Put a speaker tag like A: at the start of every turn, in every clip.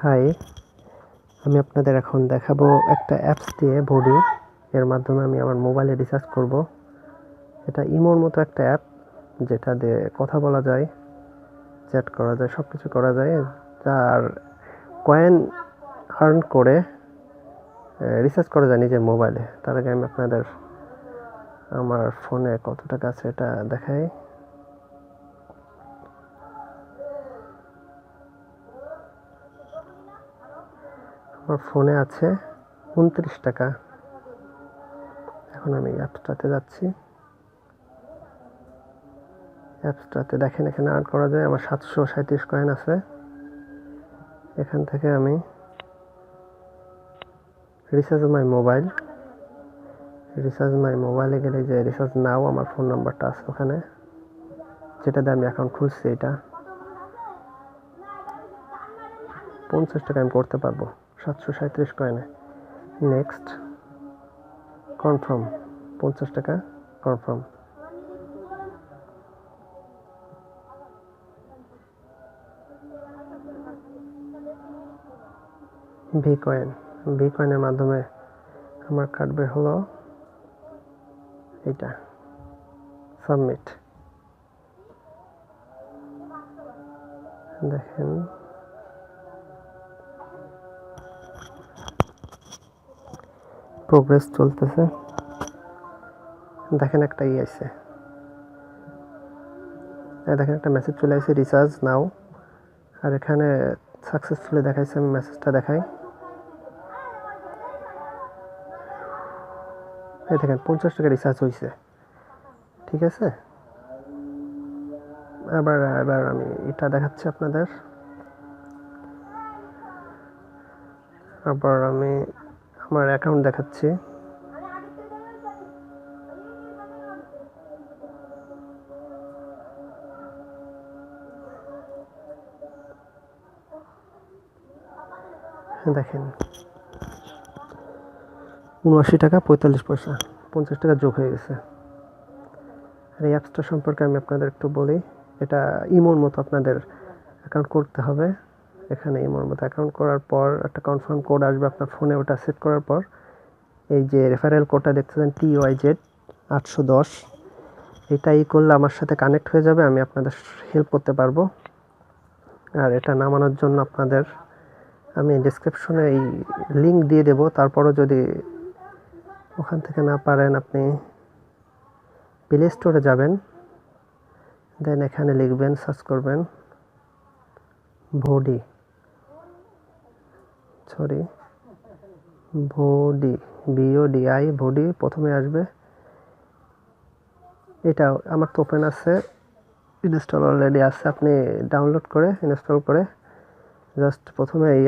A: High আমি আপনাদের এখন দেখাবো একটা অ্যাপস দিয়ে বডি এর মাধ্যমে আমি আমার মোবাইলে রিচার্জ করব। এটা ইমোর মতো একটা অ্যাপ যেটা দিয়ে কথা বলা যায় চ্যাট করা যায় সব কিছু করা যায়, যার কয়েন আর্ন করে রিচার্জ করা যায় নিজের মোবাইলে তার আগে আমি আপনাদের আমার ফোনে কত টাকা আছে এটা দেখাই। আমার ফোনে আছে উনত্রিশ টাকা। এখন আমি অ্যাপসটাতে যাচ্ছি। অ্যাপসটাতে দেখেন এখানে আর্ন করা যায়। আমার সাতশো সাঁত্রিশ কয়েন আছে। এখান থেকে আমি recharge my mobile recharge my মোবাইলে গেলে যে রিচার্জ নাও আমার ফোন নাম্বারটা আছে ওখানে। যেটা দিয়ে আমি অ্যাকাউন্ট খুলছি এটা। পঞ্চাশ টাকা আমি করতে পারব। সাতশো সাঁত্রিশ কয়েনে। নেক্সট। কনফার্ম। পঞ্চাশ টাকা কনফার্ম। ভি কয়েনের মাধ্যমে আমার কাটবে হলো এটা সাবমিট দেখেন। প্রোগ্রেস চলতেছে। দেখেন একটা ই আছে দেখেন একটা মেসেজ চলে আসছে রিচার্জ নাও আর এখানে সাকসেসফুলি দেখাইছে, আমি মেসেজটা দেখাই। এই দেখেন, পঞ্চাশ টাকা রিচার্জ হয়েছে ঠিক আছে? আবার এবার আমি এটা দেখাচ্ছি আপনাদের। আবার আমি আমার অ্যাকাউন্ট দেখাচ্ছি। দেখেন। উনআশি টাকা, পঁয়তাল্লিশ পয়সা, পঞ্চাশ টাকা যোগ হয়ে গেছে। আর এই অ্যাপসটা সম্পর্কে আমি আপনাদের একটু বলি, এটা ইমোর মতো আপনাদের অ্যাকাউন্ট করতে হবে। এখানে ইমোর মতো অ্যাকাউন্ট করার পর একটা কনফার্ম কোড আসবে আপনার ফোনে ওটা সেট করার পর। এই যে রেফারেল কোডটা দেখতেছেন টি ওয়াই জেড আটশো দশ। এটা ই করলে আমার সাথে কানেক্ট হয়ে যাবে, আমি আপনাদের হেল্প করতে পারব। আর এটা নামানোর জন্য আপনাদের আমি ডিসক্রিপশনে এই লিঙ্ক দিয়ে দেবো। তারপরও যদি ওখান থেকে না পারেন আপনি প্লে স্টোরে যাবেন দেন এখানে লিখবেন সার্চ করবেন ভোডি সরি, ভোডি বিওডিআই ভোডি প্রথমে আসবে। এটা আমার তো ওপেন আছে ইনস্টল অলরেডি আছে, আপনি ডাউনলোড করে ইনস্টল করে জাস্ট প্রথমে এই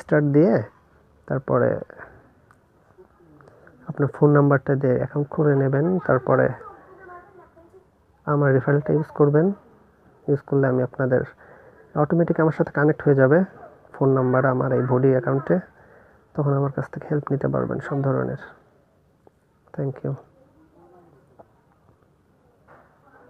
A: স্টার্ট দিয়ে তারপরে আপনার ফোন নাম্বারটা দিয়ে অ্যাকাউন্ট খুলে নেবেন, তারপরে আমার রেফারেলটা ইউজ করবেন। ইউজ করলে আমি আপনাদের অটোমেটিক আমার সাথে কানেক্ট হয়ে যাবে। ফোন নাম্বার আমার এই বডি অ্যাকাউন্টে, তখন আমার কাছ থেকে হেল্প নিতে পারবেন সব ধরনের। Thank you